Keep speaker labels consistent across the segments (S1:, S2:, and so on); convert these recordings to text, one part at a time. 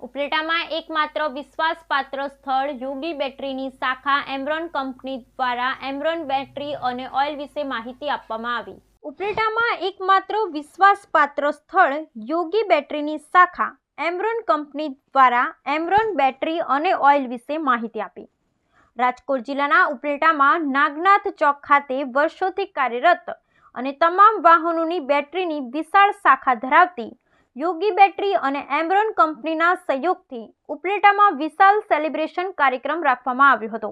S1: ઉપલેટામાં એકમાત્ર વિશ્વાસપાત્ર સ્થળ યુબી બેટરીની શાખા એમરોન કંપની દ્વારા એમરોન બેટરી અને ઓઇલ વિશે માહિતી આપવામાં આવી. ઉપલેટામાં એકમાત્ર વિશ્વાસપાત્ર સ્થળ યોગી બેટરીની શાખા એમરોન કંપની દ્વારા એમરોન બેટરી અને ઓઇલ વિશે માહિતી આપી. રાજકોટ જિલ્લાના ઉપલેટામાં નાગનાથ ચોક ખાતે વર્ષોથી કાર્યરત અને તમામ વાહનોની બેટરીની વિશાળ શાખા ધરાવતી યોગી બેટરી અને એમરોન કંપનીના સહયોગથી ઉપલેટામાં વિશાલ સેલિબ્રેશન કાર્યક્રમ રાખવામાં આવ્યો હતો.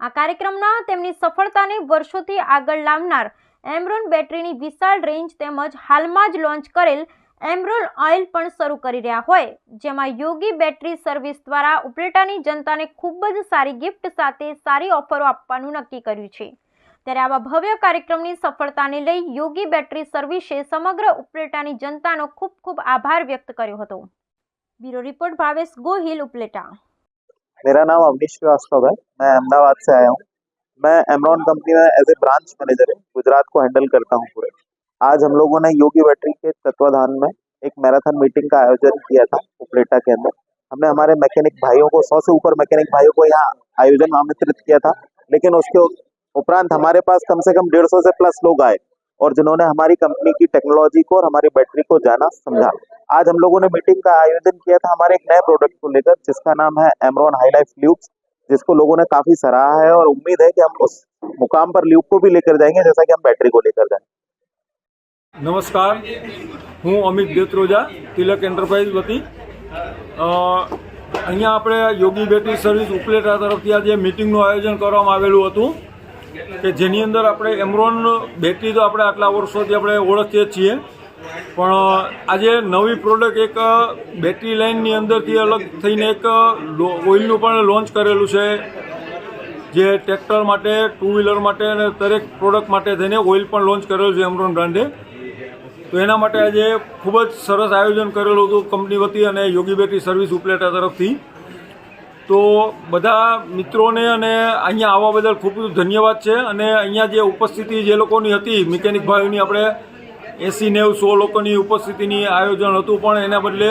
S1: આ કાર્યક્રમના તેમની સફળતાને વર્ષોથી આગળ લાવનાર એમરોન બેટરીની વિશાળ રેન્જ તેમજ હાલમાં જ લોન્ચ કરેલ એમ્બ્રોન ઓઇલ પણ શરૂ કરી રહ્યા હોય, જેમાં યોગી બેટરી સર્વિસ દ્વારા ઉપલેટાની જનતાને ખૂબ જ સારી ગિફ્ટ સાથે સારી ઓફરો આપવાનું નક્કી કર્યું છે. ત્યારે આવા ભવ્ય કાર્યક્રમની સફળતાને લઈ યોગી બેટરી સર્વિસે સમગ્ર ઉપલેટાની જનતાનો ખૂબ ખૂબ આભાર વ્યક્ત કર્યો હતો બ્યુરો रिपोर्ट भावेश गोहिल उपलेटा
S2: मेरा नाम अवनीश श्रीवास्तव है मैं अहमदाबाद से आया हूँ मैं एमरॉन कंपनी में एज ए ब्रांच मैनेजर है गुजरात को हैंडल करता हूँ पूरे आज हम लोगों ने योगी बैटरी के तत्वाधान में एक मैराथन मीटिंग का आयोजन किया था उपलेटा के अंदर हमने हमारे मैकेनिक भाइयों को सौ से ऊपर मैकेनिक भाइयों को यहाँ आयोजन में आमंत्रित किया था लेकिन उसके उपरांत हमारे पास कम से कम डेढ़ सौ से प्लस लोग आए और जिन्होंने हमारी कंपनी की टेक्नोलॉजी को और हमारी बैटरी को जाना समझा आज हम लोगों ने मीटिंग का आयोजन किया था हमारे एक नए प्रोडक्ट को लेकर जिसका नाम है एमरॉन हाई लाइफ ल्यूब्स जिसको लोगों ने काफी सराहा है और उम्मीद है कि हम उस मुकाम पर ल्यूब को भी लेकर जाएंगे जैसा कि हम बैटरी को लेकर जाएंगे
S3: નમસ્કાર હું અમિત દેત્રોજા તિલક એન્ટરપ્રાઇઝ વતી અ, અહીંયા આપણે યોગી બેટરી સર્વિસ ઉપલેટા તરફથી આજે મિટિંગનું આયોજન કરવામાં આવેલું હતું કે જેની અંદર આપણે એમરોન બેટરી તો આપણે આટલા વર્ષોથી આપણે ઓળખીએ છીએ. પણ આજે નવી પ્રોડક્ટ એક બેટરી લાઇનની અંદરથી અલગ થઈને એક ઓઇલનું પણ લોન્ચ કરેલું છે. જે ટ્રેક્ટર માટે ટુ વ્હીલર માટે અને દરેક પ્રોડક્ટ માટે થઈને ઓઇલ પણ લોન્ચ કરેલું છે એમરોન બ્રાન્ડે તો એના માટે આજે ખૂબ જ સરસ આયોજન કરેલું હતું કંપની વતી અને યોગી બેટરી સર્વિસ ઉપલેટા તરફથી. તો બધા મિત્રોને અને અહીંયા આવવા બદલ ખૂબ ધન્યવાદ છે. અને અહીંયા જે ઉપસ્થિતિ જે લોકોની હતી, મિકેનિક ભાઈઓની આપણે એંસી નેવું સો લોકોની ઉપસ્થિતિની આયોજન હતું, પણ એના બદલે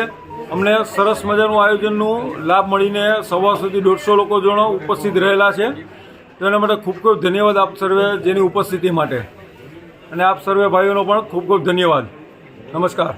S3: અમને સરસ મજાનું આયોજનનું લાભ મળીને સવાસોથી દોઢસો લોકો જણો ઉપસ્થિત રહેલા છે. તો એના માટે ખૂબ ખૂબ ધન્યવાદ આપ સર્વે જેની ઉપસ્થિતિ માટે. અને આપ સર્વે ભાઈઓનો પણ ખૂબ ખૂબ ધન્યવાદ. નમસ્કાર.